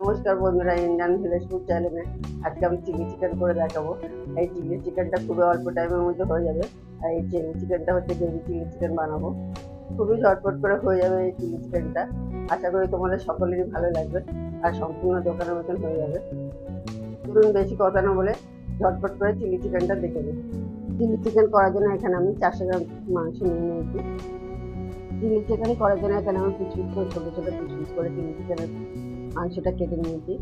নমস্কার বন্ধুরা, Indian village food চ্যানেলে আজকে আমি চিলি চিকেন করে দেখাবো। এই চিলি চিকেনটা খুবই অল্প টাইমের মধ্যে হয়ে যাবে। আর এই চিলি চিকেনটা হচ্ছে গ্রেভি চিলি চিকেন বানাবো। খুবই ঝটপট করে হয়ে যাবে এই চিলি চিকেনটা। আশা করি তোমাদের সকলেরই ভালো লাগবে আর সম্পূর্ণ দোকানের মতন হয়ে যাবে। ধরুন বেশি কথা না বলে ঝটপট করে চিলি চিকেনটা দেখে নিই। চিলি চিকেন করার জন্য এখানে আমি চারশো গ্রাম মাংস নিয়ে নিয়েছি। চিলি চিকেন করার জন্য এখানে আমি পিস করে ছোটো ছোটো পিস করে চিলি চিকেনের মাংসটা কেটে নিয়েছি।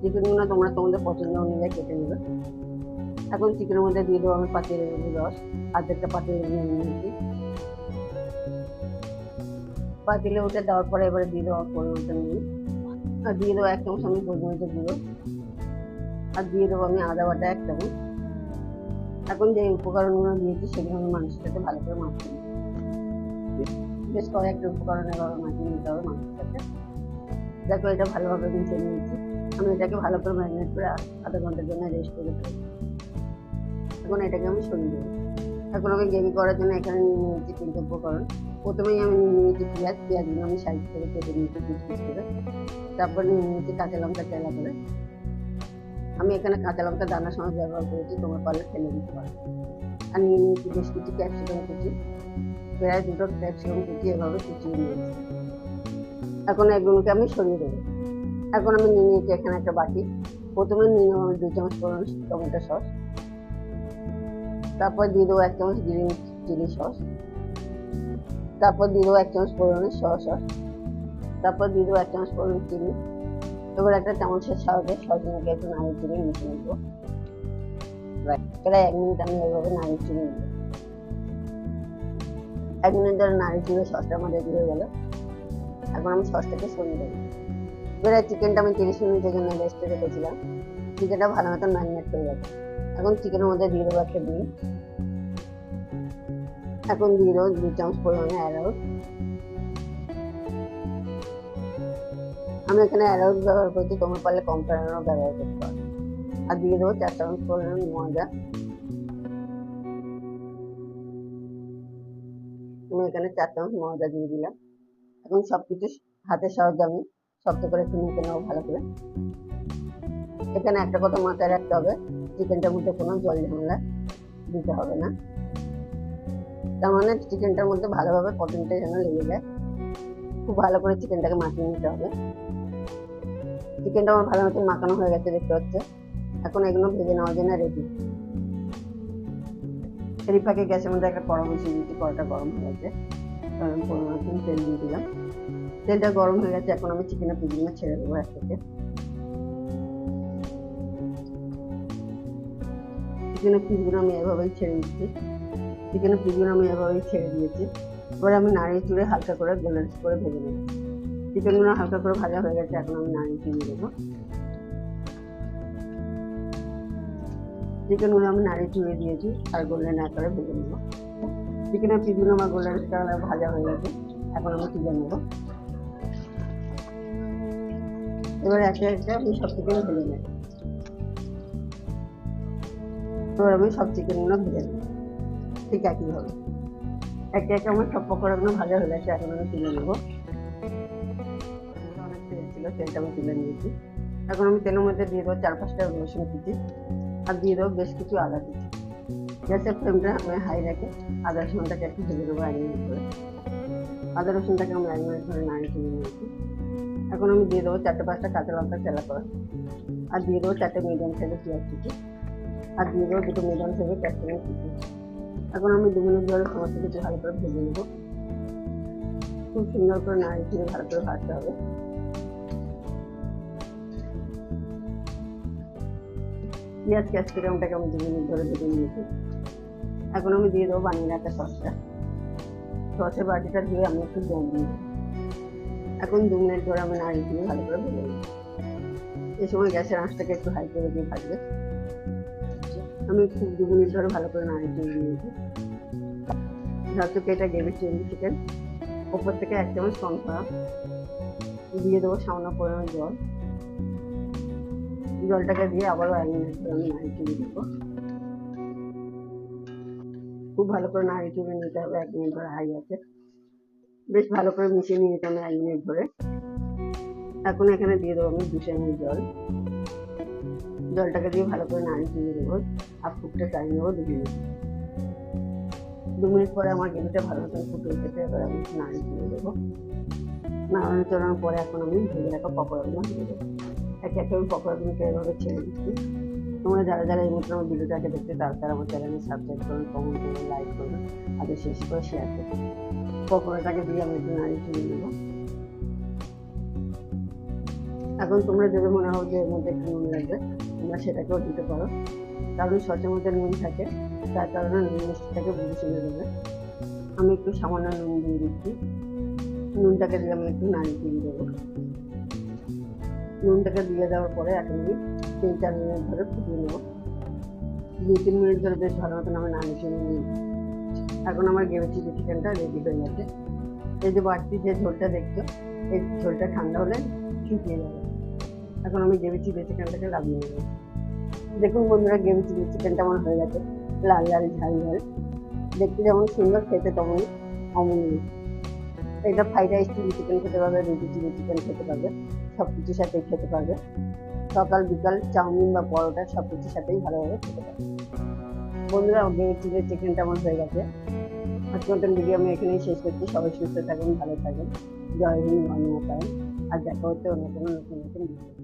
চিকেনগুলো তোমরা তোমাদের পছন্দ অনুযায়ী কেটে নেবে। এখন চিকেনের মধ্যে দিয়ে দেবো আমি পাতির রস। আর্ধেকটা পাতিল নিয়ে নিয়েছি। পাতিলে উঠে দেওয়ার পরে এবারে দিয়ে দেবো পরিমাণটা নিয়ে আর দিয়ে দেবো এক চামচ আমি গোলমরিচের গুঁড়ো। আর দিয়ে দেবো আমি আদা বাটা এক চামচ। এখন যে উপকরণগুলো দিয়েছি সেগুলো আমি মাংসটাকে ভালো করে মাখিয়ে নিই বেশ কয়েকটা উপকরণ এভাবে মাখিয়ে নিতে হবে সাথে দেখো এটা ভালোভাবে মিশিয়ে নিয়েছি। আমি এটাকে ভালো করে ম্যারিনেট করে আধা ঘণ্টার জন্য রেস্ট করে দেবো এখন এটাকে আমি সরিয়ে দেবো। এখন আমি গ্রেভি করার জন্য এখানে নিয়ে নিয়েছি তিনটে উপকরণ প্রথমেই আমি নিয়ে নিয়েছি পেঁয়াজ। পেঁয়াজগুলো আমি সাইজ করে কেটে নিয়েছি পিস করে। তারপর নিয়ে নিয়েছি কাঁচা লঙ্কা চেলা করে। আমি এখানে কাঁচা লঙ্কা দানার সময় ব্যবহার করেছি, তোমার পারলে ফেলে দিতে পারো। আর নিয়ে নিয়েছি বেশ কিছু ক্যাপসিকাম কুচি। প্রায় দুটো ক্যাপসিকাম কুচি এভাবে কুচিয়ে নিয়েছি। এখন এগুলোকে আমি সরিয়ে দেবো। এখন আমি নিয়ে নিয়েছি এখানে একটা বাটি। প্রথমে নিয়ে নেব আমি দু চামচ পরিমাণ টমেটো সস। তারপর দিয়ে দেবো এক চামচ গ্রিন চিলি সস। তারপর দিয়ে দেবো এক চামচ পরিমাণে সয়া সস। তারপর দিয়ে দেবো এক চামচ পরিমাণ চিনি। এবার একটা চামচের সাহায্যে সসগুলোকে একটু নাড়িয়ে চিনি মিশিয়ে নেব। প্রায় এক মিনিট আমি এইভাবে নাড়িয়ে চিনি নেব এক মিনিট ধরে নাড়ি চিনি সসটা আমাদের দিয়ে গেলো। এখন আমি সরিয়ে দেবো এবারে চিকেনটা আমি তিরিশ মিনিটের জন্য রেস্টে রেখেছিলাম। চিকেনটা ভালো মতন ম্যারিনেট করে যাবে এখন চিকেনের মধ্যে দিয়ে দেবো একটা ডিম। এখন দিয়ে দেবো দু চামচ পরিমাণে অ্যারাউট আমি এখানে অ্যারাউট ব্যবহার করছি, তোমার পারলে কম পরিমাণেও ব্যবহার করতে পারো। আর দিয়ে দেবো চার চামচ পরিমাণ ময়দা। আমি এখানে চার চামচ ময়দা দিয়ে দিলাম। এখন সব কিছু হাতের আমি শক্ত করে একটু মেখে নেব ভালো করে। এখানে একটা কথা মাথায় রাখতে হবে, চিকেনটার মধ্যে কোনো জল ঝামেলা দিতে হবে না। তার মানে চিকেনটার মধ্যে ভালোভাবে পটনটা যেন লেগে যায়। খুব ভালো করে চিকেনটাকে মাখিয়ে নিতে হবে। চিকেনটা আমার ভালো মতো মাখানো হয়ে গেছে দেখতে হচ্ছে এখন এগুলো ভেজে নেওয়ার জন্য রেডি এরই গ্যাসের মধ্যে একটা কড়া বসিয়ে দিয়েছি কড়াটা গরম হয়ে গেছে। কারণ পরিমাণ মতন তেল দিয়ে দিলাম। তেলটা গরম হয়ে গেছে, এখন আমি চিকেনের পিসগুলো ছেড়ে দেবো এক থেকে চিকেনের পিসগুলো আমি এভাবেই ছেড়ে দিচ্ছি। চিকেনের পিসগুলো আমি এভাবেই ছেড়ে দিয়েছি। এবার আমি নাড়িয়ে চুড়ে হালকা করে গোল্ডেন করে ভেজে নেব। চিকেনগুলো হালকা করে ভাজা হয়ে গেছে, এখন আমি নাড়িয়ে চুড়ে দেবো। চিকেনগুলো আমি নাড়িয়ে চুড়ে দিয়েছি, আর গোল্ডেন আকারে ভেজে নেব। চিকেনের পিসগুলো আমার গোল্ডেন কালার ভাজা হয়ে গেছে। এখন আমি তুলে নেব। এবার একে একে আমি সব চিকেন ভেজে নেব। এবার আমি সব চিকেনগুলো ভেজে নেব। ঠিক একইভাবে। একে একে আমার সব পকোড়াগুলো ভাজা হয়ে গেছে, এখন আমি তুলে নেব। তেলটা আমি তুলে নিয়েছি। এখন আমি তেলের মধ্যে দিয়ে দেবো চার পাঁচটা রসুন কুচি। আর দিয়ে দেবো বেশ কিছু আদা কুচি। গ্যাসের ফ্লেমটা আমি হাই রেখে আদা রসুনটাকে একটু ভেজে দেবো এক মিনিট করে আদা রসুনটাকে আমি এক মিনিট ধরে নাড়িয়ে তুলে নিয়েছি এখন আমি দিয়ে দেবো চারটে পাঁচটা কাঁচা লঙ্কা চেলা করা আর দিয়ে দেবো চারটে মিডিয়াম সাইজের পেঁয়াজ কুচি আর দিয়ে দেবো দুটো মিডিয়াম সাইজের ক্যাপসিকাম কুচি এখন আমি দু মিনিট ধরে সমস্ত কিছু ভালো করে ভেজে নেব খুব সুন্দর করে দিয়ে ভালো করে ভাজতে হবে পেঁয়াজ ক্যাপসিকামটাকে আমি দু মিনিট ধরে ভেজে নিয়েছি। এখন আমি দিয়ে দেবো বানিয়ে রাখা সসটা। সসের বাটিটা দিয়ে আমি একটু জল দিয়ে এখন দু মিনিট ধরে আমি নাড়িয়ে দিয়ে ভালো করে ভেজে নেব এই সময় গ্যাসের আঁচটাকে একটু হাই করে দিয়ে ভাজবে। আমি খুব দু মিনিট ধরে ভালো করে নাড়িয়ে দিয়ে নিয়েছি। যেহেতু এটা গ্রেভি চিলি চিকেন ওপর থেকে এক চামচ কর্নফ্লাওয়ার দিয়ে দেবো সামান্য পরিমাণ জল। জলটাকে দিয়ে আবারও এক মিনিট আমি নাড়িয়ে চুড়ে দেবো খুব ভালো করে নাড়িয়ে চুড়ে নিতে হবে, এক মিনিট ধরে হাই আছে। বেশ ভালো করে মিশিয়ে নিয়ে যেতে হবে এক মিনিট ধরে। এখন এখানে দিয়ে দেবো আমি দুশো এমএল জল। জলটাকে দিয়ে ভালো করে নাড়ি দিয়ে দেবো আর ফুটতে টাইম নেব দু মিনিট। দু মিনিট পরে আমার গ্রেভিটা ভালো মতন ফুটে উঠেছে, এবার আমি নাড়ি দিয়ে দেবো নাড়ানো চড়ানোর পরে এখন আমি ভেজে রাখা পকোড়াগুলো দিয়ে দেবো। একে আমি পকোড়াগুলোকে এভাবে ছেড়ে দিচ্ছি। তোমরা যারা যারা এই মতো আমার ভিডিওটাকে দেখতে তারা তারা আমার চ্যানেলে সাবস্ক্রাইব করুন কমেন্ট করুন লাইক করুন, আর শেষ করে শেয়ার করুন। পকোড়াটাকে দিয়ে আমি একটু নাড়ি চুড়ে দেবো এখন তোমরা যদি মনে হয় যে এর মধ্যে একটু নুন লাগবে, তোমরা সেটাকেও দিতে পারো। কারণ সসের মধ্যে নুন থাকে, তার কারণে নুন মিষ্টিটাকে বুঝে চলে দেবে আমি একটু সামান্য নুন দিয়ে দিচ্ছি। নুনটাকে দিয়ে আমি একটু নাড়ি দিয়ে দেবো নুনটাকে দিয়ে দেওয়ার পরে এক মিনিট তিন চার মিনিট ধরে ফুটিয়ে নেব। দু তিন মিনিট ধরে বেশ ভালো মতন আমি চুড়ে নিই এখন আমার গ্রেভি চিলি চিকেনটা রেডি হয়ে গেছে। এই যে বাড়তি যে ঝোলটা দেখছ, এই ঝোলটা ঠান্ডা হলে শুকিয়ে যাবে। এখন আমি গ্রেভি চিলি চিকেনটাকে লাগিয়ে নেব। দেখুন বন্ধুরা, গ্রেভি চিলি চিকেনটা আমার হয়ে গেছে। লাল লাল, ঝাল ঝাল। দেখতে যেমন সুন্দর, খেতে তেমনই অমনি এটা ফ্রাইড রাইস চিলি চিকেন খেতে পারবে, রুটি চিলি চিকেন খেতে পারবে সব কিছুর সাথেই খেতে পারবে। সকাল, বিকাল চাউমিন বা পরোটা সব কিছুর সাথেই ভালোভাবে খেতে পারবে। বন্ধুরা চিলি চিকেনটা আমার হয়ে গেছে। আজকে মতন ভিডিও আমি এখানেই শেষ করছি। সবাই সুস্থ থাকুন, ভালো থাকুন। জয় হিন্দ মাতরম। আর দেখা হচ্ছে অন্য কোনো নতুন নতুন ভিডিও